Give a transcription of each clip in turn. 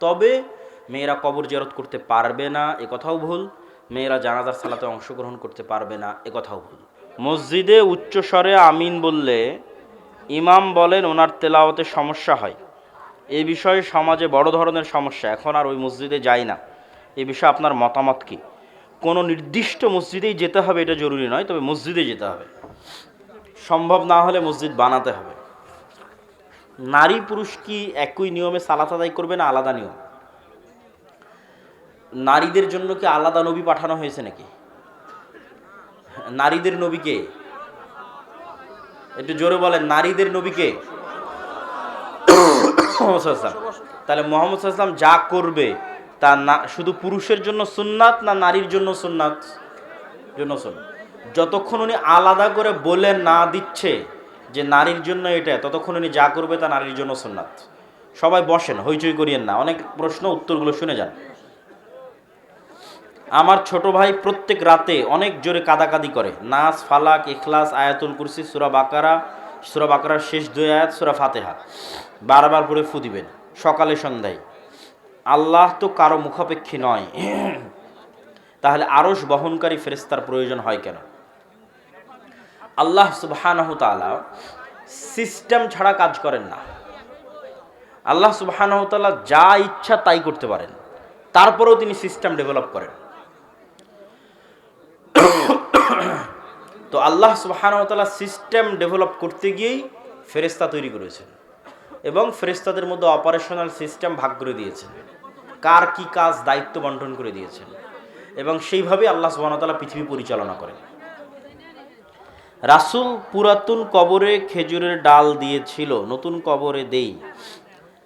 তবে মেয়েরা কবর জিয়ারত করতে পারবে না, এ কথাও ভুল। মেয়েরা জানাজার সালাতে অংশগ্রহণ করতে পারবে না, এ কথাও ভুল। মসজিদে উচ্চস্বরে আমিন বললে ইমাম বলেন ওনার তেলাওয়াতে সমস্যা হয়। এ বিষয়ে সমাজে বড় ধরনের সমস্যা, এখন আর ওই মসজিদে যাই না। এ বিষয়ে আপনার মতামত কি? কোনো নির্দিষ্ট মসজিদেই যেতে হবে এটা জরুরি নয়, তবে মসজিদে যেতে হবে। সম্ভব না হলে মসজিদ বানাতে হবে। নারী পুরুষ কি একই নিয়মে সালাত আদায় করবে না আলাদা নিয়ম? নারীদের জন্য কি আলাদা নবী পাঠানো হয়েছে নাকি? নারীদের নবীকে একটু জোরে বলেন, নারীদের নবীকে তাহলে মোহাম্মদ ওয়াসাল্লাম যা করবে তা না, শুধু পুরুষের জন্য সুন্নাত না নারীর জন্য সুন্নাত? জন্য সুন্নাত। যতক্ষণ উনি আলাদা করে বলে না দিচ্ছে যে নারীর জন্য এটা, ততক্ষণ উনি যা করবে তা নারীর জন্য সুন্নাত। সবাই বসেন, হইচই করিয়েন না। অনেক প্রশ্ন, উত্তরগুলো শুনে যান। আমার ছোট ভাই প্রত্যেক রাতে অনেক জোরে কাদাকাদি করে। নাস ফালাক, ইখলাস, আয়াতুল কুরসি, সুরা বাকারা, সুরা বাকারার শেষ দুই আয়াত, সুরা ফাতেহা। বারবার পরে ফু দিবেন, সকালে সন্ধ্যায়। আল্লাহ তো কারও মুখাপেক্ষী নয়। তাহলে আরস বহনকারী ফেরেস্তার প্রয়োজন হয় কেন? আল্লাহ সুবহানাহু সিস্টেম ছাড়া কাজ করেন না। আল্লাহ সুবহানাহু তাআলা যা ইচ্ছা তাই করতে পারেন। তারপরেও তিনি সিস্টেম ডেভেলপ করেন। তো আল্লাহ সুবহানাহু তাআলা সিস্টেম ডেভেলপ করতে গিয়েই ফেরেস্তা তৈরি করেছেন এবং ফেরেস্তাদের মধ্যে অপারেশনাল সিস্টেম ভাগ করে দিয়েছেন। কার কি কাজ দায়িত্ব বন্টন করে দিয়েছেন। এবং সেইভাবে আল্লাহ সুবহানাহু তাআলা পৃথিবী পরিচালনা করেন। রাসূল পুরাতন কবরে খেজুরের ডাল দিয়েছিল, নতুন কবরে দেই।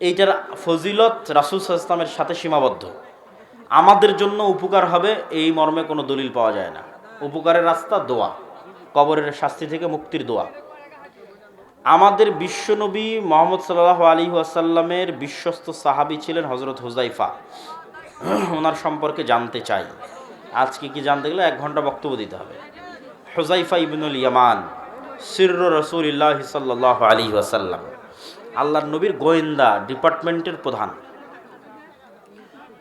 এইটার ফজিলত রাসূল সাল্লাল্লাহু সাথে সীমাবদ্ধ। আমাদের জন্য উপকার হবে, এই মর্মে কোনো দলিল পাওয়া যায় না। উপকারের রাস্তা দোয়া, কবরের শাস্তি থেকে মুক্তির দোয়া। আমাদের বিশ্বনবী মোহাম্মদ সাল্লাহ আলী আসাল্লামের বিশ্বস্ত সাহাবি ছিলেন হজরত হুজাইফা ওনার সম্পর্কে জানতে চাই। আজকে কি জানতে গেলে এক ঘণ্টা বক্তব্য দিতে হবে। হুজাইফা ইবনুল ইয়ামান, সির্র রসুলিল্লাহ সাল্লাহ আলী আসাল্লাম আল্লাহ নবীর গোয়েন্দা ডিপার্টমেন্টের প্রধান।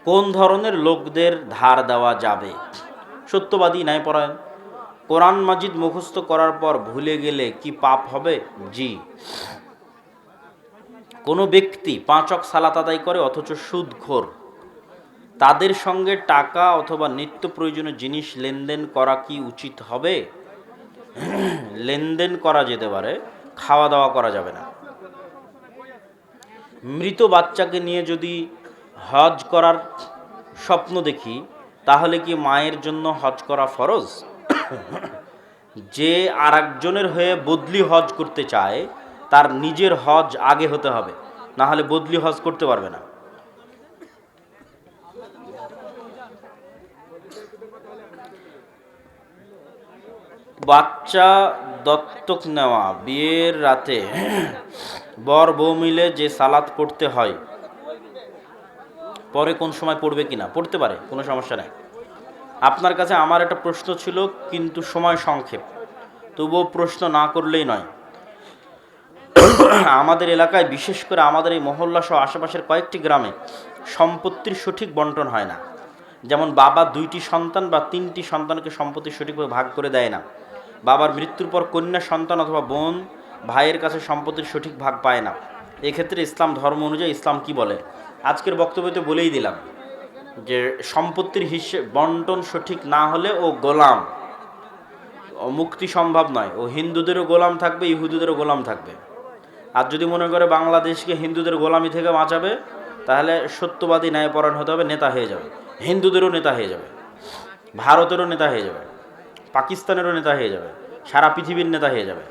কোন ধরনের লোকদের ধার দেওয়া যাবে? সত্যবাদী ন্যায়পরায়ণ কোরআন মাজিদ মুখস্থ করার পর ভুলে গেলে কি পাপ হবে? জি। কোনো ব্যক্তি পাঁচক সালাত আদায় করে অথচ সুদখোর। তাদের সঙ্গে টাকা অথবা নিত্য প্রয়োজনীয় জিনিস লেনদেন করা কি উচিত হবে? লেনদেন করা যেতে পারে, খাওয়া দাওয়া করা যাবে না। মৃত বাচ্চাকে নিয়ে যদি হজ করার স্বপ্ন দেখি, তাহলে কি মায়ের জন্য হজ করা ফরজ? যে আর একজনের হয়ে বদলি হজ করতে চায়, তার নিজের হজ আগে হতে হবে না হলে বদলি হজ করতে পারবে না। বাচ্চা দত্তক নেওয়া, বিয়ের রাতে বর বউ মিলে যে সালাত পড়তে হয়, পরে কোন সময় পড়বে কিনা? পড়তে পারে, কোনো সমস্যা নেই। আপনার কাছে আমার একটা প্রশ্ন ছিল, কিন্তু সময় সংক্ষেপ। তবুও প্রশ্ন না করলেই নয়। আমাদের এলাকায়, বিশেষ করে আমাদের এই মহল্লা সহ আশেপাশের কয়েকটি গ্রামে সম্পত্তির সঠিক বন্টন হয় না। যেমন বাবা দুইটি সন্তান বা তিনটি সন্তানকে সম্পত্তি সঠিকভাবে ভাগ করে দেয় না। বাবার মৃত্যুর পর কন্যা সন্তান অথবা বোন ভাইয়ের কাছে সম্পত্তির সঠিক ভাগ পায় না। এক্ষেত্রে ইসলাম ধর্ম অনুযায়ী ইসলাম কি বলে? আজকের বক্তব্যতে বলেই দিলাম যে সম্পত্তির হিসেব বন্টন সঠিক না হলে ও গোলাম। মুক্তি সম্ভব নয়। ও হিন্দুদেরও গোলাম থাকবে, ইহুদিদেরও গোলাম থাকবে। আর যদি মনে করে বাংলাদেশকে হিন্দুদের গোলামি থেকে বাঁচাবে, তাহলে সত্যবাদী ন্যায়পরায়ণ হতে হবে, নেতা হয়ে যাবে। হিন্দুদেরও নেতা হয়ে যাবে। ভারতেরও নেতা হয়ে যাবে। পাকিস্তানেরও নেতা হয়ে যাবে, সারা পৃথিবীর নেতা হয়ে যাবে।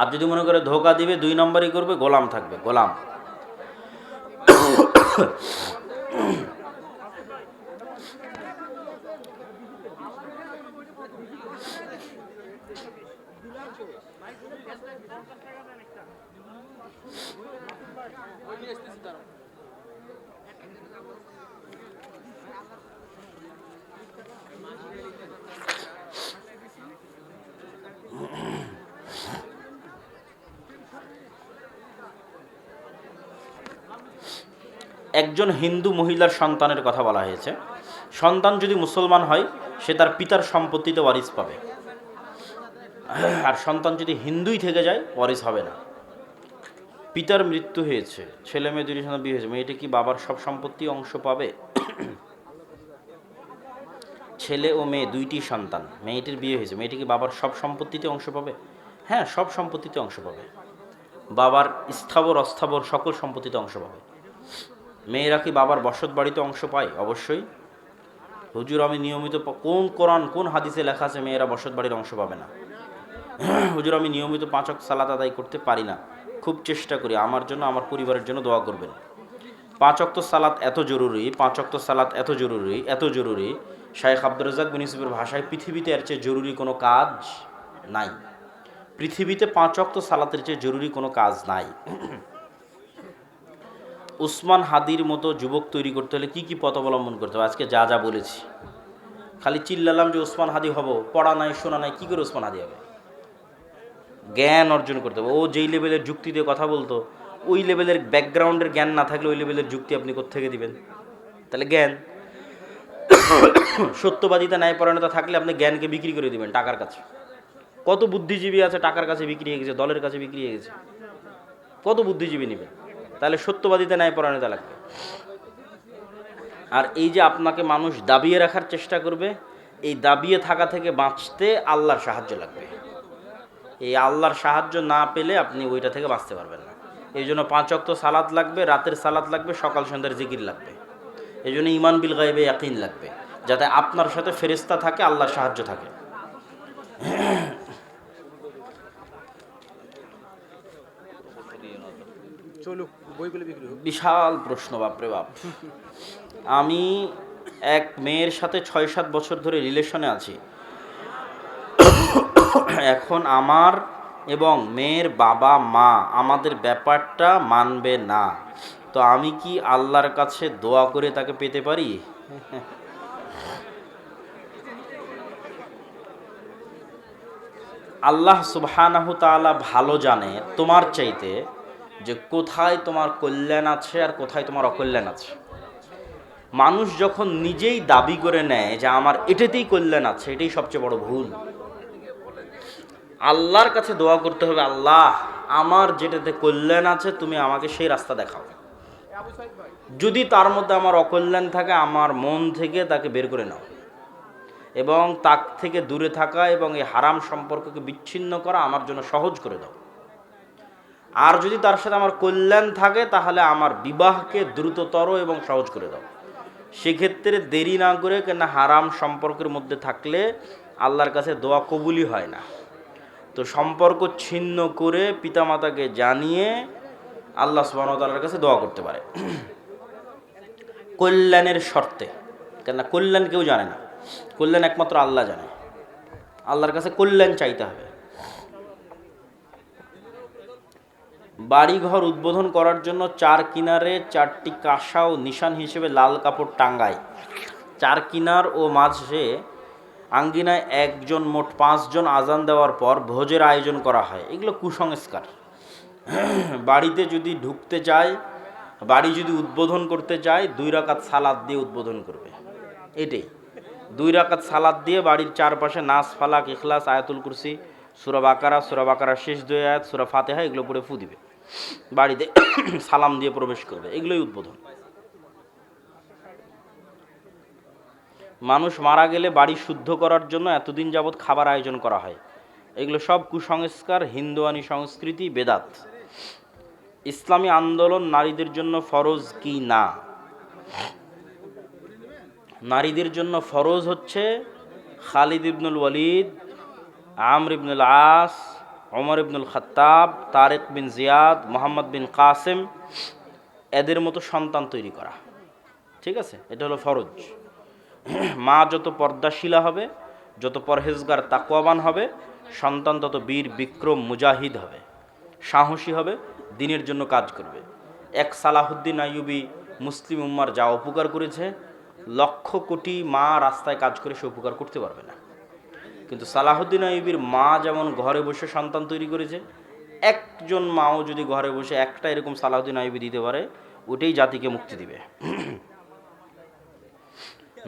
আর যদি মনে করে ধোকা দিবে, দুই নম্বরই করবে, গোলাম থাকবে, গোলাম। একজন হিন্দু মহিলার সন্তানের কথা বলা হয়েছে। সন্তান যদি মুসলমান হয়, সে তার পিতার সম্পত্তিতে ওয়ারিস পাবে। আর সন্তান যদি হিন্দুই থেকে যায় ওয়ারিস হবে না। পিতার মৃত্যু হয়েছে, ছেলে মেয়ে দুটির সঙ্গে বিয়ে হয়েছে। মেয়েটি কি বাবার সব সম্পত্তি অংশ পাবে? ছেলে ও মেয়ে দুইটি সন্তান, মেয়েটির বিয়ে হয়েছে। মেয়েটি কি বাবার সব সম্পত্তিতে অংশ পাবে? হ্যাঁ সব সম্পত্তিতে অংশ পাবে। বাবার স্থাবর, অস্থাবর সকল সম্পত্তিতে অংশ পাবে। মেয়েরা কি বাবার বসত বাড়িতে অংশ পায়? অবশ্যই। হুজুর, আমি নিয়মিত কোন কোরআন, কোন হাদিসে লেখা আছে মেয়েরা বসত বাড়ির অংশ পাবে না? হুজুর, আমি নিয়মিত পাঁচক সালাত আদায় করতে পারি না। খুব চেষ্টা করি। আমার জন্য, আমার পরিবারের জন্য দোয়া করবেন। পাঁচ অক্ত সালাত এত জরুরি, পাঁচ অক্ত সালাত এত জরুরি এত জরুরি। শাহেখ আব্দুর রাজাক বিন ভাষায় পৃথিবীতে এর চেয়ে জরুরি কোনো কাজ নাই। পৃথিবীতে পাঁচ অক্ত সালাতের চেয়ে জরুরি কোনো কাজ নাই। উসমান হাদির মতো যুবক তৈরি করতে হলে কি কি পথ অবলম্বন করতে হবে? আজকে যা যা বলেছি। খালি চিল্লালাম যে ওসমান হাদি হব, পড়া নাই, শোনা নাই, কী করে ওসমান হাদি হবে? জ্ঞান অর্জন করতে হবে। ও যেই লেভেলের যুক্তি দিয়ে কথা বলতো, ওই লেভেলের ব্যাকগ্রাউন্ডের জ্ঞান না থাকলে ওই লেভেলের যুক্তি আপনি কোথেকে দিবেন? তাহলে জ্ঞান। সত্যবাদিতা ন্যায় পরায়ণতা থাকলে আপনি জ্ঞানকে বিক্রি করে দিবেন টাকার কাছে। কত বুদ্ধিজীবী আছে টাকার কাছে বিক্রি হয়ে গেছে, দলের কাছে বিক্রি হয়ে গেছে। কত বুদ্ধিজীবী নেবেন? তাহলে সত্যবাদিতা ন্যায় পরায়ণতা লাগবে। আর এই যে আপনাকে মানুষ দাবিয়ে রাখার চেষ্টা করবে, এই দাবিয়ে থাকা থেকে বাঁচতে আল্লাহর সাহায্য লাগবে। এই আল্লাহর সাহায্য না পেলে আপনি ওইটা থেকে বাঁচতে পারবেন না। এই জন্য পাঁচ অক্ত সালাদ লাগবে, রাতের সালাদ লাগবে, সকাল সন্ধ্যার জিকির লাগবে। এই জন্য ইমান বিল গাইবে ইয়াকিন লাগবে, যাতে আপনার সাথে ফেরিস্তা থাকে, আল্লাহর সাহায্য থাকে। চলুক। বিশাল প্রশ্ন, বাপরে বাপ। আমি এক মেয়ের সাথে ছয় সাত বছর ধরে রিলেশনে আছি। এখন আমার এবং মেয়ের বাবা, মা আমাদের ব্যাপারটা মানবে না। তো আমি কি আল্লাহর কাছে দোয়া করে তাকে পেতে পারি? আল্লাহ সুবহানাহু তাআলা ভালো জানে তোমার চাইতে যে কোথায় তোমার কল্যাণ আছে আর কোথায় তোমার অকল্যাণ আছে। মানুষ যখন নিজেই দাবি করে নেয় যে আমার এটাতেই কল্যাণ আছে, এটাই সবচেয়ে বড় ভুল। আল্লাহর কাছে দোয়া করতে হবে, আল্লাহ, আমার যেটাতে কল্যাণ আছে, তুমি আমাকে সেই রাস্তা দেখাও। যদি তার মধ্যে আমার অকল্যাণ থাকে, আমার মন থেকে তাকে বের করে নাও। এবং তাক থেকে দূরে থাকা এবং এই হারাম সম্পর্ককে বিচ্ছিন্ন করা আমার জন্য সহজ করে দাও। আর যদি তার সাথে আমার কল্যাণ থাকে, তাহলে আমার বিবাহকে দ্রুততর এবং সহজ করে দাও। সেক্ষেত্রে দেরি না করে কেন হারাম সম্পর্কের মধ্যে থাকলে আল্লাহর কাছে দোয়া কবুলই হয় না। তো সম্পর্ক ছিন্ন করে পিতামাতাকে জানিয়ে আল্লাহ সুবাহতাল্লার কাছে দোয়া করতে পারে। কল্যাণের শর্তে। কেন কল্যাণ কেউ জানে না। কল্যাণ একমাত্র আল্লাহ জানে। আল্লাহর কাছে কল্যাণ চাইতে হবে। বাড়িঘর উদ্বোধন করার জন্য চার কিনারে চারটি কাঁসা ও নিশান হিসেবে লাল কাপড় টাঙ্গায় চার কিনার ও মাঝে আঙ্গিনায় একজন মোট পাঁচজন আজান দেওয়ার পর ভোজের আয়োজন করা হয়। এগুলো কুসংস্কার। বাড়িতে যদি ঢুকতে চায় বাড়ি যদি উদ্বোধন করতে চায় দুই রাকাত সালাদ দিয়ে উদ্বোধন করবে। এটাই। দুই রাকাত সালাদ দিয়ে বাড়ির চারপাশে নাচ, ফালাক, ইখলাস, আয়াতুল কুরসি, সুরা বাকারা সুরা বাকারা শেষ দুই আয়াত, সুরা ফাতেহা, এগুলো পড়ে ফু দিবে। বাড়িতে সালাম দিয়ে প্রবেশ করবে। এগুলোই উদ্বোধন। মানুষ মারা গেলে বাড়ি শুদ্ধ করার জন্য এতদিন যাবৎ খাবার আয়োজন করা হয়। এগুলো সব কুসংস্কার, হিন্দুয়ানি সংস্কৃতি, বেদাত। ইসলামী আন্দোলন নারীদের জন্য ফরজ কি না? নারীদের জন্য ফরজ হচ্ছে খালিদ ইবনুল ওয়ালিদ, আমর ইবনুল আস ওমর ইবনুল খত্তাব, তারেক বিন জিয়াদ, মোহাম্মদ বিন কাসেম, এদের মতো সন্তান তৈরি করা। ঠিক আছে? এটা হলো ফরজ। মা যত পর্দাশীলা হবে, যত পরহেজগার তাকওয়াবান হবে, সন্তান তত বীর, বিক্রম, মুজাহিদ হবে। সাহসী হবে, দিনের জন্য কাজ করবে। এক সালাহুদ্দিন আইয়ুবি মুসলিম উম্মার যা উপকার করেছে, লক্ষ কোটি মা রাস্তায় কাজ করে সে উপকার করতে পারবে না। কিন্তু সালাহুদ্দিন আইবির মা যেমন ঘরে বসে সন্তান তৈরি করেছে, একজন মাও যদি ঘরে বসে একটা এরকম সালাহুদ্দিন আইবি দিতে পারে, ওটাই জাতিকে মুক্তি দিবে।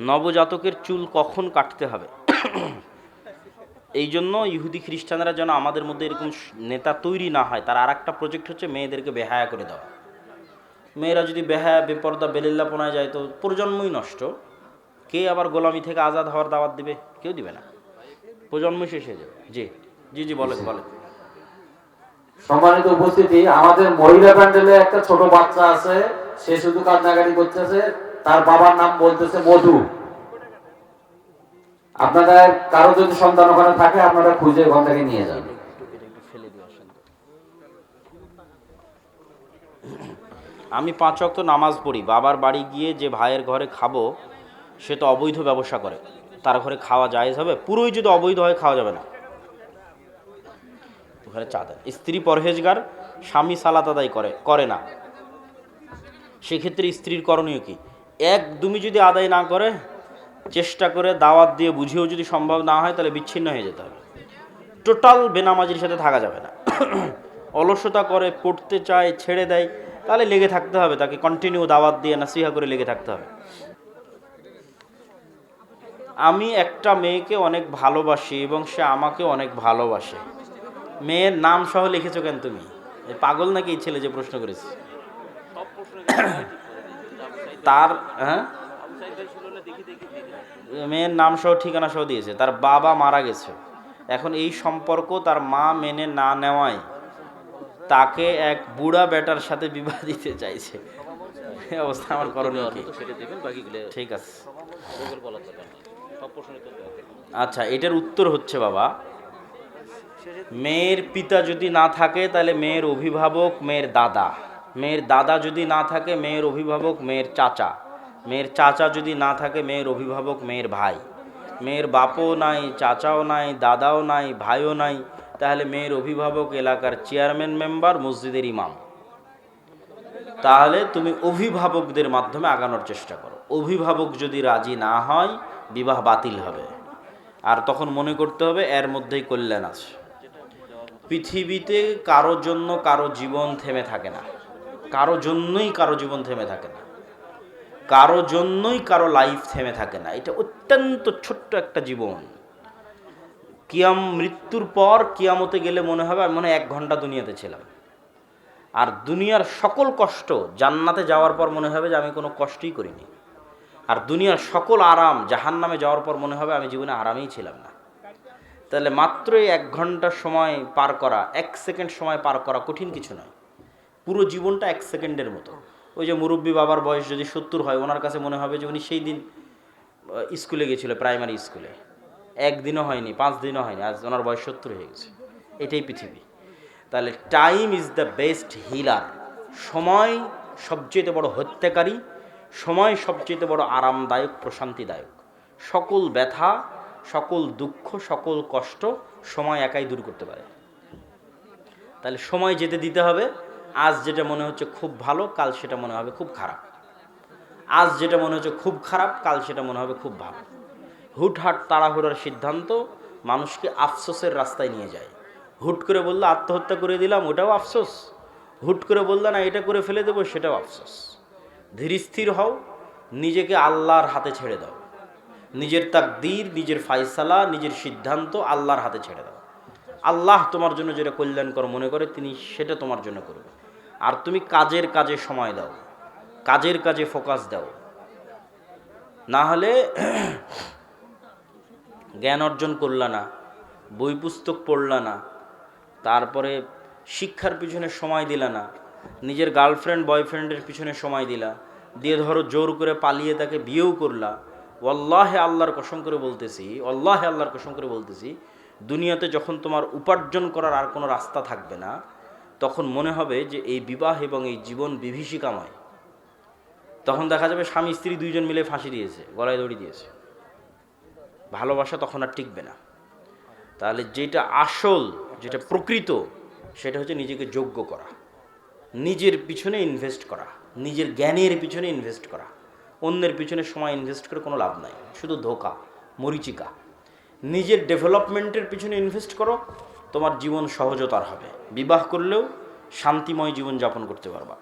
নবজাতকের চুল কখন কাটতে হবে? এই জন্য ইহুদি খ্রিস্টানরা যেন আমাদের মধ্যে এরকম নেতা তৈরি না হয়, তার আর একটা প্রজেক্ট হচ্ছে মেয়েদেরকে বেহায়া করে দেওয়া। মেয়েরা যদি বেহায়া, বেপর্দা, বেলিল্লাপনায় যায়, তো প্রজন্মই নষ্ট। কে আবার গোলামি থেকে আজাদ হওয়ার দাওয়াত দিবে? কেউ দিবে না। প্রজন্মই শেষ হয়ে যাবে। জি জি জি বলেন বলেন। সম্মানিত উপস্থিতি আমাদের মহিলা প্যান্ডেলে একটা ছোট বাচ্চা আছে সে শুধু কান্নাকাটি করতেছে তার বাবার নাম বলতেছে মধু। আপনাদের কারও যদি সন্তান ওখানে থাকে আপনারা খুঁজে ওখান থেকে নিয়ে যাবেন আমি পাঁচ অক্ত নামাজ পড়ি বাবার বাড়ি গিয়ে যে ভাইয়ের ঘরে খাব সে তো অবৈধ ব্যবসা করে। তার ঘরে খাওয়া জায়েজ হবে, পুরোই যদি অবৈধ হয় খাওয়া যাবে না। ঘরে চা স্ত্রী পরহেজগার, স্বামী সালাত আদায় করে করে না। সেক্ষেত্রে স্ত্রীর করণীয় কি? একদমই যদি আদায় না করে, চেষ্টা করে দাওয়াত দিয়ে বুঝিয়েও যদি সম্ভব না হয়, তাহলে বিচ্ছিন্ন হয়ে যেতে হবে। টোটাল বেনামাজির সাথে থাকা যাবে না। অলসতা করে, পড়তে চায়, ছেড়ে দেয়, তাহলে লেগে থাকতে হবে, তাকে কন্টিনিউ দাওয়াত দিয়ে, নাসিহা করে লেগে থাকতে হবে। আমি একটা মেয়েকে অনেক ভালোবাসি এবং সে আমাকে অনেক ভালোবাসে। মেয়ের নাম সহ লিখেছো কেন তুমি? পাগল নাকি এই ছেলে যে প্রশ্ন করেছে? তার হ্যাঁ? মেয়ের নাম সহ ঠিকানা সহ দিয়েছে। তার বাবা মারা গেছে। এখন এই সম্পর্ক তার মা মেনে না নেওয়ায় তাকে এক বুড়া বেটার সাথে বিবাহ দিতে চাইছে। অবস্থা আমার করণীয় ঠিক আছে। আচ্ছা এটার উত্তর হচ্ছে বাবা, মেয়ের পিতা যদি না থাকে, তাহলে মেয়ের অভিভাবক, মেয়ের দাদা। মেয়ের দাদা যদি না থাকে, মেয়ের অভিভাবক, মেয়ের চাচা। মেয়ের চাচা যদি না থাকে, মেয়ের অভিভাবক, মেয়ের ভাই। মেয়ের বাপও নাই, চাচাও নাই, দাদাও নাই, ভাইও নাই, তাহলে মেয়ের অভিভাবক এলাকার চেয়ারম্যান মেম্বার মসজিদের ইমাম। তাহলে তুমি অভিভাবকদের মাধ্যমে আগানোর চেষ্টা করো। অভিভাবক যদি রাজি না হয়, বিবাহ বাতিল হবে। আর তখন মনে করতে হবে এর মধ্যেই কল্যাণ আছে। পৃথিবীতে কারও জন্য কারও জীবন থেমে থাকে না। কারও জন্যই কারও জীবন থেমে থাকে না। কারও জন্যই কারও লাইফ থেমে থাকে না। এটা অত্যন্ত ছোট্ট একটা জীবন। কিয়াম মৃত্যুর পর কিয়ামতে গেলে মনে হবে, আমি মনে এক ঘণ্টা দুনিয়াতে ছিলাম। আর দুনিয়ার সকল কষ্ট, জান্নাতে যাওয়ার পর মনে হবে যে আমি কোনো কষ্টই করিনি। আর দুনিয়ার সকল আরাম জাহান নামে যাওয়ার পর মনে হবে আমি জীবনে আরামেই ছিলাম না। তাহলে মাত্রই এক ঘণ্টার সময় পার করা, এক সেকেন্ড সময় পার করা কঠিন কিছু নয়। পুরো জীবনটা এক সেকেন্ডের মতো। ওই যে মুরব্বী বাবার বয়স যদি সত্তর হয়, ওনার কাছে মনে হবে যে উনি সেই দিন স্কুলে গেছিল প্রাইমারি স্কুলে। একদিনও হয়নি, পাঁচ দিনও হয়নি, আজ ওনার বয়স সত্তর হয়ে গেছে। এটাই পৃথিবী। তাহলে time is the best healer সময় সবচেয়ে বড় হত্যাকারী সময় সবচেয়ে বড় আরামদায়ক, প্রশান্তিদায়ক। সকল ব্যথা, সকল দুঃখ, সকল কষ্ট সময় একাই দূর করতে পারে। তাহলে সময় যেতে দিতে হবে। আজ যেটা মনে হচ্ছে খুব ভালো, কাল সেটা মনে হবে খুব খারাপ। আজ যেটা মনে হচ্ছে খুব খারাপ, কাল সেটা মনে হবে খুব ভালো। হুটহাট তাড়াহুড়োর সিদ্ধান্ত মানুষকে আফসোসের রাস্তায় নিয়ে যায়। হুট করে বললে, আত্মহত্যা করে দিলাম, ওটাও আফসোস। হুট করে বললে, না, এটা করে ফেলে দেবো, সেটাও আফসোস। ধীর স্থির হও, নিজেকে আল্লাহর হাতে ছেড়ে দাও। নিজের তাকদীর, নিজের ফায়সালা নিজের সিদ্ধান্ত আল্লাহর হাতে ছেড়ে দাও। আল্লাহ তোমার জন্য যেটা কল্যাণকর মনে করে, তিনি সেটা তোমার জন্য করবে। আর তুমি কাজের কাজে সময় দাও, কাজের কাজে ফোকাস দাও। না হলে জ্ঞান অর্জন করলা না, বই পুস্তক পড়লা না, তারপরে শিক্ষার পিছনে সময় দিলা না নিজের গার্লফ্রেন্ড, বয়ফ্রেন্ডের পিছনে সময় দিলা। দিয়ে ধরো জোর করে পালিয়ে তাকে বিয়েও করলা। ওল্লাহে আল্লাহর কসম করে বলতেছি অল্লাহে আল্লাহর কসম করে বলতেছি, দুনিয়াতে যখন তোমার উপার্জন করার আর কোনো রাস্তা থাকবে না, তখন মনে হবে যে এই বিবাহ এবং এই জীবন বিভীষিকাময়। তখন দেখা যাবে স্বামী, স্ত্রী দুইজন মিলে ফাঁসি দিয়েছে, গলায় দড়ি দিয়েছে। ভালোবাসা তখন আর টিকবে না। তাহলে যেটা আসল, যেটা প্রকৃত, সেটা হচ্ছে নিজেকে যোগ্য করা। নিজের পিছনে ইনভেস্ট করা, নিজের জ্ঞানের পিছনে ইনভেস্ট করা। অন্যের পিছনে সময় ইনভেস্ট করে কোনো লাভ নাই, শুধু ধোকা, মরিচিকা। নিজের ডেভেলপমেন্টের পিছনে ইনভেস্ট করো, তোমার জীবন সহজতার হবে। বিবাহ করলেও শান্তিময় জীবন যাপন করতে পারবা।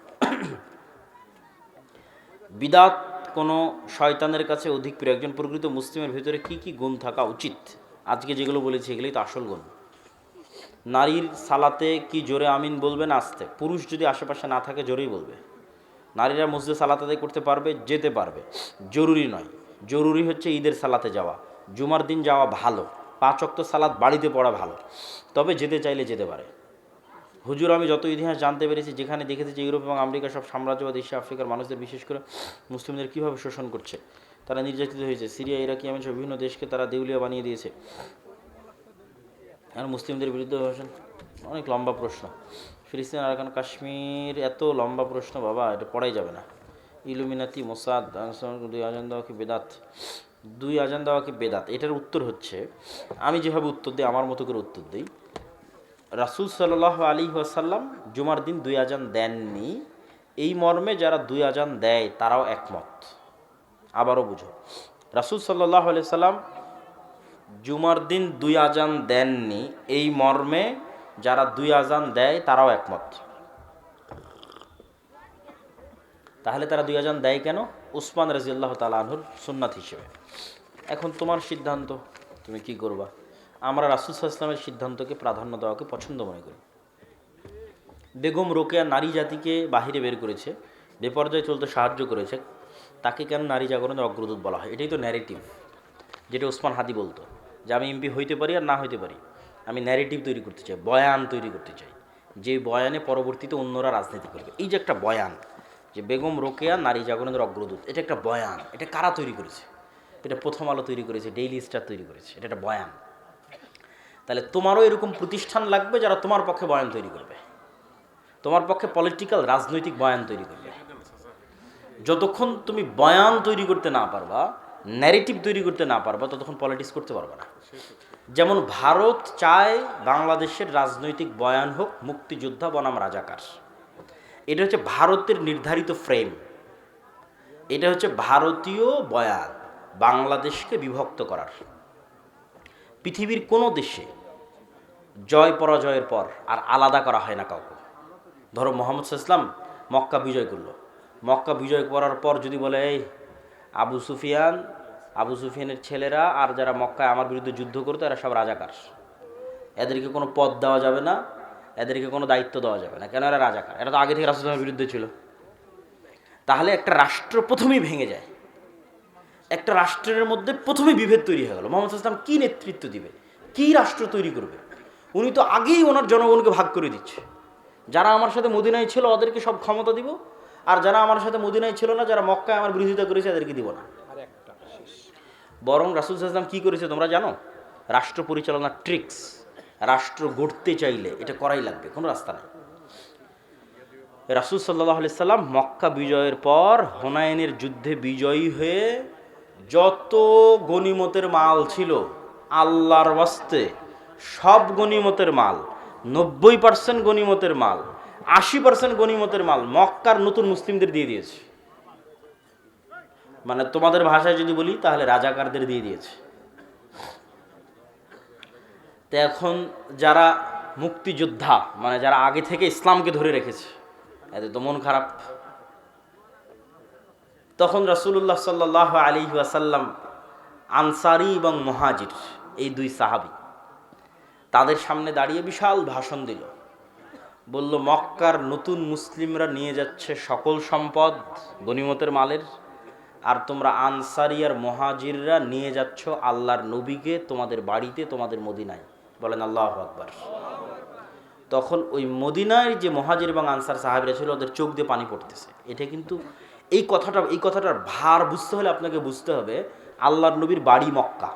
বিদাত কোনো শয়তানের কাছে অধিক প্রিয়। একজন প্রকৃত মুসলিমের ভিতরে কি কি গুণ থাকা উচিত? আজকে যেগুলো বলেছি, এগুলোই তো আসল গুণ। নারীর সালাতে কি জোরে আমিন বলবেন আসতে? পুরুষ যদি আশেপাশে না থাকে, জোরেই বলবে। নারীরা মসজিদে সালাত আদায় করতে পারবে, যেতে পারবে। জরুরি নয়। জরুরি হচ্ছে ঈদের সালাতে যাওয়া। জুমার দিন যাওয়া ভালো। পাঁচ অক্ত সালাত বাড়িতে পড়া ভালো। তবে যেতে চাইলে যেতে পারে। হুজুর, আমি যত ইতিহাস জানতে পেরেছি, যেখানে দেখেছি যে ইউরোপ এবং আমেরিকা সব সাম্রাজ্যবাদ এশিয়া, আফ্রিকার মানুষদের, বিশেষ করে মুসলিমদের কীভাবে শোষণ করছে, তারা নির্যাতিত হয়েছে। সিরিয়া, ইরাক সহ বিভিন্ন দেশকে তারা দেউলিয়া বানিয়ে দিয়েছে। আর মুসলিমদের বিরুদ্ধে ভাষণ অনেক লম্বা প্রশ্ন। ফিলিস্তিন আরাকান কাশ্মীর, এত লম্বা প্রশ্ন বাবা, এটা পড়াই যাবে না। ইলুমিনাতি, মোসাদ দুই আজান দেওয়া বেদাত? দুই আজান দেওয়া কি বেদাত? এটার উত্তর হচ্ছে, আমি যেভাবে উত্তর দিই, আমার মতো করে উত্তর দিই। রাসুল সাল্লাহ আলী ওয়াসাল্লাম জুমার দিন দুই আজান দেননি। এই মর্মে যারা দুই আজান দেয়, তারাও একমত। আবারও বুঝো। রাসুল সাল্লাহ আলি সাল্লাম জুমার দিন দুই আজান দেননি, এই মর্মে যারা দুই আজান দেয় তারাও একমত। তাহলে তারা দুই আজান দেয় কেন? উসমান রাজিয়াল্লাহ তালাহুর সুন্নাত হিসেবে। এখন তোমার সিদ্ধান্ত, তুমি কি করবা? আমরা রাসুল ইসলামের সিদ্ধান্তকে প্রাধান্য দেওয়াকে পছন্দ মনে করি। বেগম রোকেয়া নারী জাতিকে বাহিরে বের করেছে বেপর্যায়ে চলতে সাহায্য করেছে, তাকে কেন নারী জাগরণের অগ্রদূত বলা হয়? এটাই তো ন্যারেটিভ যেটা ওসমান হাদি বলতো। যে আমি এমপি হইতে পারি আর না হইতে পারি। আমি ন্যারেটিভ তৈরি করতে চাই, বয়ান তৈরি করতে চাই। যে বয়ানে পরবর্তীতে অন্যরা রাজনীতি করবে। এই যে একটা বয়ান, যে বেগম রোকেয়া নারী জাগরণের অগ্রদূত, এটা একটা বয়ান। এটা কারা তৈরি করেছে? এটা প্রথম আলো তৈরি করেছে ডেইলি স্টার তৈরি করেছে। এটা একটা বয়ান। তাহলে তোমারও এরকম প্রতিষ্ঠান লাগবে যারা তোমার পক্ষে বয়ান তৈরি করবে। তোমার পক্ষে পলিটিক্যাল রাজনৈতিক বয়ান তৈরি করবে। যতক্ষণ তুমি বয়ান তৈরি করতে না পারবা ন্যারেটিভ তৈরি করতে না পারবা, ততক্ষণ পলিটিক্স করতে পারবে না। যেমন ভারত চায় বাংলাদেশের রাজনৈতিক বয়ান হোক, মুক্তিযোদ্ধা বনাম রাজাকার। এটা হচ্ছে ভারতের নির্ধারিত ফ্রেম এটা হচ্ছে ভারতীয় বয়ান, বাংলাদেশকে বিভক্ত করার। পৃথিবীর কোনো দেশে জয় পরাজয়ের পর আর আলাদা করা হয় না কাউকে। ধরো মোহাম্মদ ইসলাম মক্কা বিজয় করল। মক্কা বিজয় করার পর যদি বলে, এই আবু সুফিয়ান আবু সুফিয়ানের ছেলেরা আর যারা মক্কায় আমার বিরুদ্ধে যুদ্ধ করতো, এরা সব রাজাকার। এদেরকে কোনো পদ দেওয়া যাবে না, এদেরকে কোনো দায়িত্ব দেওয়া যাবে না। কেন এরা রাজাকার? এরা তো আগে থেকে রাসুলের বিরুদ্ধে ছিল। তাহলে একটা রাষ্ট্র প্রথমেই ভেঙে যায়। একটা রাষ্ট্রের মধ্যে প্রথমে বিভেদ তৈরি হয়ে গেল। মোহাম্মদ ইসলাম কী নেতৃত্ব দিবে? কী রাষ্ট্র তৈরি করবে? উনি তো আগেই ওনার জনগণকে ভাগ করে দিচ্ছে। যারা আমার সাথে মদিনায় ছিল, ওদেরকে সব ক্ষমতা দিব। আর যারা আমার সাথে মদিনায় ছিল না, যারা মক্কায় আমার বিরোধিতা করেছে, এদেরকে দিব না। বরং রাসুল ইসলাম কী করেছে তোমরা জানো? রাষ্ট্র পরিচালনার ট্রিক্স রাষ্ট্র গড়তে চাইলে এটা করাই লাগবে, কোনো রাস্তা নেই। রাসুল সাল্লাহ সাল্লাম মক্কা বিজয়ের পর হোনায়নের যুদ্ধে বিজয়ী হয়ে যত গনিমতের মাল ছিল, আল্লাহর ওয়াস্তে সব গনিমতের মাল, নব্বই পার্সেন্ট গনিমতের মাল, আশি পার্সেন্ট গনিমতের মাল মক্কার নতুন মুসলিমদের দিয়ে দিয়েছে। মানে তোমাদের ভাষায় যদি বলি, তাহলে রাজাকারদের দিয়ে দিয়েছে। তো এখন যারা মুক্তিযোদ্ধা মানে যারা আগে থেকে ইসলামকে ধরে রেখেছে, এদের তো মন খারাপ। তখন রাসুল্লাহ সাল্লাহ আলী ওয়াসাল্লাম আনসারি এবং মহাজির, এই দুই সাহাবি, তাদের সামনে দাঁড়িয়ে বিশাল ভাষণ দিল। বলল, মক্কার নতুন মুসলিমরা নিয়ে যাচ্ছে সকল সম্পদ গনিমতের মালের। আর তোমরা আনসারি আর মহাজিররা নিয়ে যাচ্ছ আল্লাহর নবীকে তোমাদের বাড়িতে, তোমাদের মদিনায়। বলেন আল্লাহ আকবর। তখন ওই মদিনায় যে মহাজির এবং আনসার সাহাবিরা ছিল, ওদের চোখ দিয়ে পানি পড়তেছে। এটা কিন্তু এই কথাটা, এই কথাটার ভার বুঝতে হলে আপনাকে বুঝতে হবে, আল্লাহর নবীর বাড়ি মক্কা,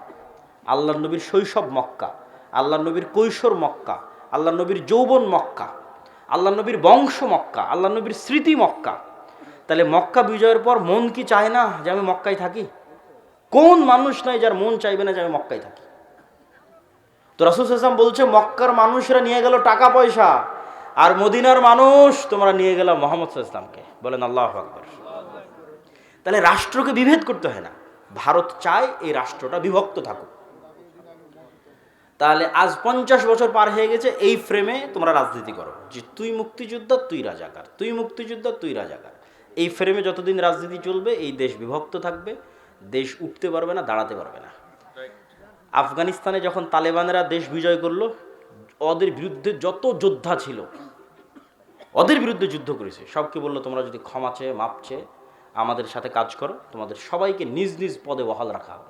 আল্লাহর নবীর শৈশব মক্কা, আল্লাহর নবীর কৈশোর মক্কা, আল্লাহর নবীর যৌবন মক্কা আল্লাহ নবীর বংশ মক্কা আল্লাহ নবীর স্মৃতি মক্কা। তাহলে মক্কা বিজয়ের পর মন কি চায় না যে আমি মক্কায় থাকি? কোন মানুষ নাই যার মন চাইবে না যে আমি মক্কায় থাকি? তো রাসুল হাসাম বলছে, মক্কার মানুষরা নিয়ে গেল টাকা পয়সা, আর মদিনার মানুষ তোমরা নিয়ে গেল মোহাম্মদ ইসলামকে বলেন, আল্লাহ আকবর। তাহলে রাষ্ট্রকে বিভেদ করতে হয় না। ভারত চায় এই রাষ্ট্রটা বিভক্ত থাকুক। তাহলে আজ পঞ্চাশ বছর পার হয়ে গেছে, এই ফ্রেমে তোমরা রাজনীতি করো। যে তুই মুক্তিযোদ্ধা, তুই রাজাকার। তুই মুক্তিযোদ্ধা, তুই রাজাকার। এই ফ্রেমে যতদিন রাজনীতি চলবে, এই দেশ বিভক্ত থাকবে, দেশ উঠতে পারবে না, দাঁড়াতে পারবে না। আফগানিস্তানে যখন তালেবানেরা দেশ বিজয় করল, ওদের বিরুদ্ধে যত যোদ্ধা ছিল, ওদের বিরুদ্ধে যুদ্ধ করেছে। সবকে বলল, তোমরা যদি ক্ষমা চেয়ে, মাপ চেয়ে আমাদের সাথে কাজ করো, তোমাদের সবাইকে নিজ নিজ পদে বহাল রাখা হবে।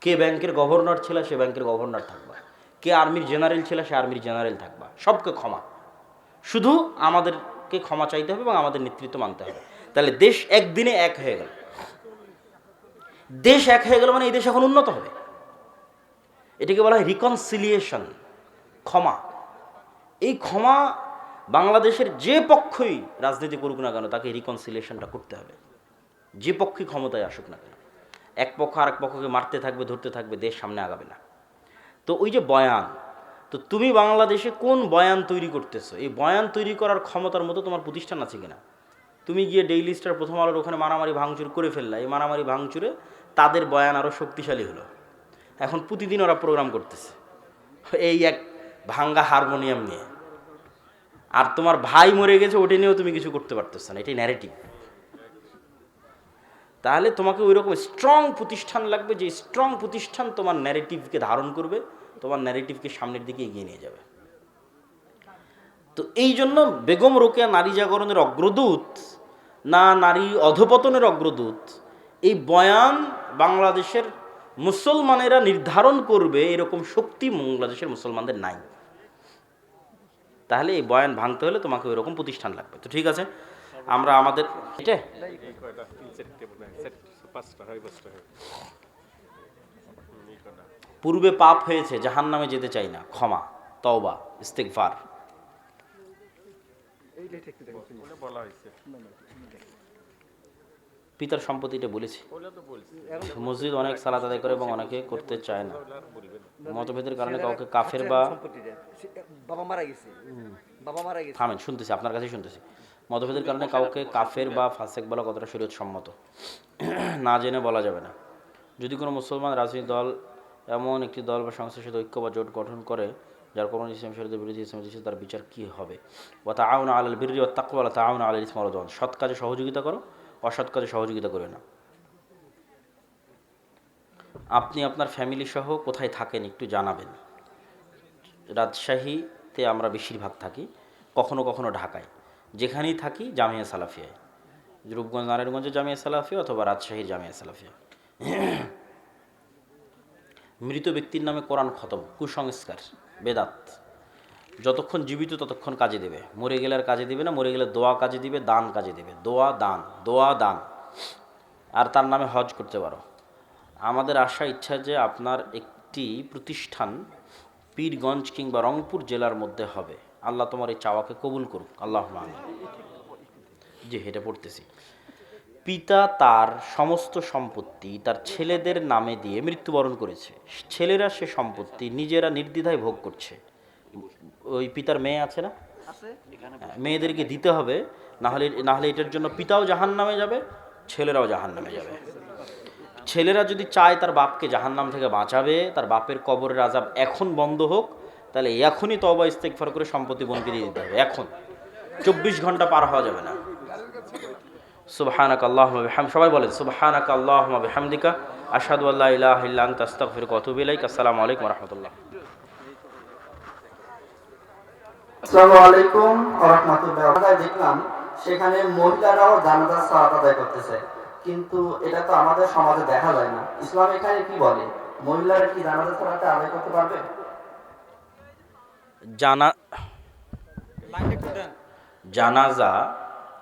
কে ব্যাংকের গভর্নর ছিল, সে ব্যাংকের গভর্নর থাকবা। কে আর্মির জেনারেল ছিল, সে আর্মির জেনারেল থাকবা। সবকে ক্ষমা। শুধু আমাদেরকে ক্ষমা চাইতে হবে এবং আমাদের নেতৃত্ব মানতে হবে। তাহলে দেশ একদিনে এক হয়ে গেল। দেশ এক হয়ে গেল মানে এই দেশ এখন উন্নত হবে। এটাকে বলা হয় রিকনসিলিয়েশন ক্ষমা। এই ক্ষমা বাংলাদেশের যে পক্ষই রাজনীতি করুক না কেন, তাকে রিকনসিলিয়েশনটা করতে হবে। যে পক্ষই ক্ষমতায় আসুক না কেন। এক পক্ষ আরেক পক্ষকে মারতে থাকবে, ধরতে থাকবে, দেশ সামনে আগাবে না। তো ওই যে বয়ান তো তুমি বাংলাদেশে কোন বয়ান তৈরি করতেছো? এই বয়ান তৈরি করার ক্ষমতার মতো তোমার প্রতিষ্ঠান আছে কিনা? তুমি গিয়ে ডেইলি স্টার প্রথম আলোর ওখানে মারামারি ভাঙচুর করে ফেললা। এই মারামারি ভাঙচুরে তাদের বয়ান আরও শক্তিশালী হলো। এখন প্রতিদিন ওরা প্রোগ্রাম করতেছে। এই এক ভাঙ্গা হারমোনিয়াম নিয়ে। আর তোমার ভাই মরে গেছে, ওটা নিয়েও তুমি কিছু করতে পারতেছ না। এটাই ন্যারেটিভ তাহলে তোমাকে ওই রকম স্ট্রং প্রতিষ্ঠান লাগবে যে স্ট্রং প্রতিষ্ঠান তোমার ন্যারেটিভকে ধারণ করবে। তোমার ন্যারেটিভকে সামনের দিকে এগিয়ে নিয়ে যাবে। তো এই জন্য বেগম রোকেয়া নারী জাগরণের অগ্রদূত না নারী অধপতনের অগ্রদূত, এই বয়ান বাংলাদেশের মুসলমানেরা নির্ধারণ করবে এরকম শক্তি বাংলাদেশের মুসলমানদের নাই। তাহলে এই বয়ান ভাঙতে হলে তোমাকে ওই রকম প্রতিষ্ঠান লাগবে। তো ঠিক আছে, আমরা আমাদের এটা এই কয়টা তিন চারটে মনে হয় চারটে পাঁচটা হয় পাঁচটা হয় হুম, এই কয়টা পূর্বে পাপ হয়েছে জাহান নামে যেতে চাই না। ক্ষমা তওবা ইস্তেকফার পিতার সম্পত্তিটা বলেছি। মসজিদ অনেক সালাত আদায় করে এবং অনেকে করতে চায় না। মতভেদের কারণে কাউকে কাফের বা বাবা মারা গেছে। বাবা মারা গেছে। থামেন শুনতেছি আপনার কাছেই শুনতেছি। মতভেদের কারণে কাউকে কাফের বা ফাসেক বলা কতটা শরীয়ত সম্মত না জেনে বলা যাবে না। যদি কোনো মুসলমান রাজনৈতিক দল এমন একটি দল বা সংস্থার সাথে ঐক্য বা জোট গঠন করে, যার কোনো ইসলাম শরীয়তের বিরোধী ইসলাম দেশে তার বিচার কী হবে? বা তা আউন আলাল বিরি ও তাকুয়াল তা আউন আলাল ইসমাল সৎ কাজে সহযোগিতা করো, অসৎ কাজে সহযোগিতা করে না। আপনি আপনার ফ্যামিলি সহ কোথায় থাকেন একটু জানাবেন। রাজশাহীতে আমরা বেশিরভাগ থাকি, কখনো কখনো ঢাকায়। যেখানেই থাকি, জামিয়া সালাফিয়ায়। রূপগঞ্জ নারায়ণগঞ্জের জামিয়া সালাফিয়া অথবা রাজশাহীর জামিয়া সালাফিয়া। মৃত ব্যক্তির নামে কোরআন খতম, কুসংস্কার, বেদাত। যতক্ষণ জীবিত ততক্ষণ কাজে দেবে। মরে গেলে আর কাজে দিবে না, মরে গেলে দোয়া কাজে দিবে, দান কাজে দিবে। দোয়া, দান দোয়া, দান। আর তার নামে হজ করতে পারো। আমাদের আশা, ইচ্ছা যে আপনার একটি প্রতিষ্ঠান পীরগঞ্জ কিংবা রংপুর জেলার মধ্যে হবে। আল্লাহ তোমার এই চাওয়াকে কবুল করুক। আল্লাহ জি, এটা পড়তেছি। পিতা তার সমস্ত সম্পত্তি তার ছেলেদের নামে দিয়ে মৃত্যুবরণ করেছে। ছেলেরা সে সম্পত্তি নিজেরা নির্দ্বিধায় ভোগ করছে। ওই পিতার মেয়ে আছে না? হ্যাঁ, মেয়েদেরকে দিতে হবে নাহলে নাহলে এটার জন্য পিতাও জাহান নামে যাবে ছেলেরাও জাহান নামে যাবে। ছেলেরা যদি চায় তার বাপকে জাহান্নাম থেকে বাঁচাবে তার বাপের কবরের আজাব এখন বন্ধ হোক তাহলে এখনই তবা ইস্তেকফার করে সম্পত্তি বোনকে দিয়ে দিতে হবে এখন। চব্বিশ ঘণ্টা পার হওয়া যাবে না। সুবহানাক আল্লাহুম্মা বিহাম সবাই বলেন সুবহানাক আল্লাহুম্মা বিহামদিকা। আশহাদু আল্লা ইলাহা ইল্লা আনতা আস্তাগফিরুকা ওয়া আতুবু ইলাইক। আসসালামু আলাইকুম ওয়া রাহমাতুল্লাহ। আসসালামু আলাইকুম ওয়া দেখলাম সেখানে মহিলারাও জানাজা সালাত আদায় করতেছে। কিন্তু এটা তো আমাদের সমাজে দেখা যায় না। ইসলাম এখানে কি বলে? মহিলারা কি জানাজা সালাতে আদায় করতে পারবে? জানা জানাজা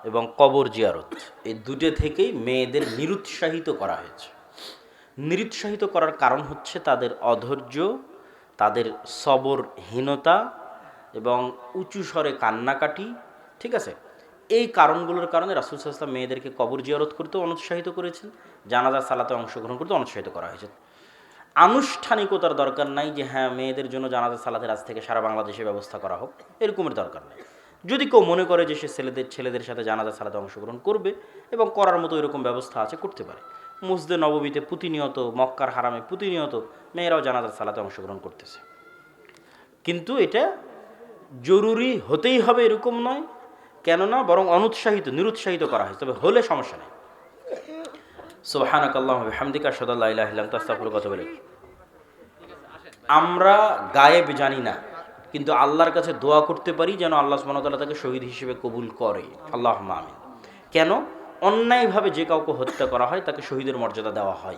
এবং কবর জিয়ারত। এই দুটো থেকেই মেয়েদের নিরুৎসাহিত করা হয়েছে। নিরুৎসাহিত করার কারণ হচ্ছে তাদের অধৈর্য, তাদের সবরহীনতা এবং উঁচু স্বরে কান্নাকাটি, ঠিক আছে? এই কারণগুলোর কারণে রাসুল সাল্লাম মেয়েদেরকে কবর জিয়ারত করতেও অনুৎসাহিত করেছেন জানাজা সালাতে অংশগ্রহণ করতে অনুৎসাহিত করা হয়েছে। আনুষ্ঠানিকতার দরকার নাই যে হ্যাঁ মেয়েদের জন্য জানাজা সালাতের আজ থেকে সারা বাংলাদেশে ব্যবস্থা করা হোক, এরকমের দরকার নেই। যদি কেউ মনে করে যে সে ছেলেদের ছেলেদের সাথে জানাজা সালাতে অংশগ্রহণ করবে এবং করার মতো এরকম ব্যবস্থা আছে, করতে পারে। মুসদে নববীতে প্রতিনিয়ত, মক্কার হারামে প্রতিনিয়ত মেয়েরাও জানাজা সালাতে অংশগ্রহণ করতেছে। কিন্তু এটা জরুরি হতেই হবে এরকম নয়, কেননা বরং অনুৎসাহিত, নিরুৎসাহিত করা হয় তবে হলে সমস্যা নেই। সুবহানাক আল্লাহুম্মা ওয়া বিহামদিকা, আশহাদু আল্লা ইলাহা ইল্লা আনতা আস্তাগফিরুকা ওয়া আতুবু আমরা গায়েব জানি না। কিন্তু আল্লাহর কাছে দোয়া করতে পারি যেন আল্লাহ ওয়া তাকে শহীদ হিসেবে কবুল করে। আল্লাহ আমিন। কেন? অন্যায়ভাবে যে কাউকে হত্যা করা হয়, তাকে শহীদের মর্যাদা দেওয়া হয়।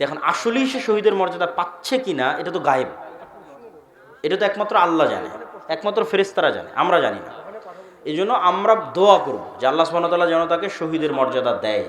এখন আসলেই সে শহীদের মর্যাদা পাচ্ছে কিনা, এটা তো গায়েব। এটা তো একমাত্র আল্লাহ জানে, একমাত্র ফেরেস্তারা জানে, আমরা জানি না। এই আমরা দোয়া করব যে আল্লাহ সুবহানাহু যেন তাকে শহীদের মর্যাদা দেয়।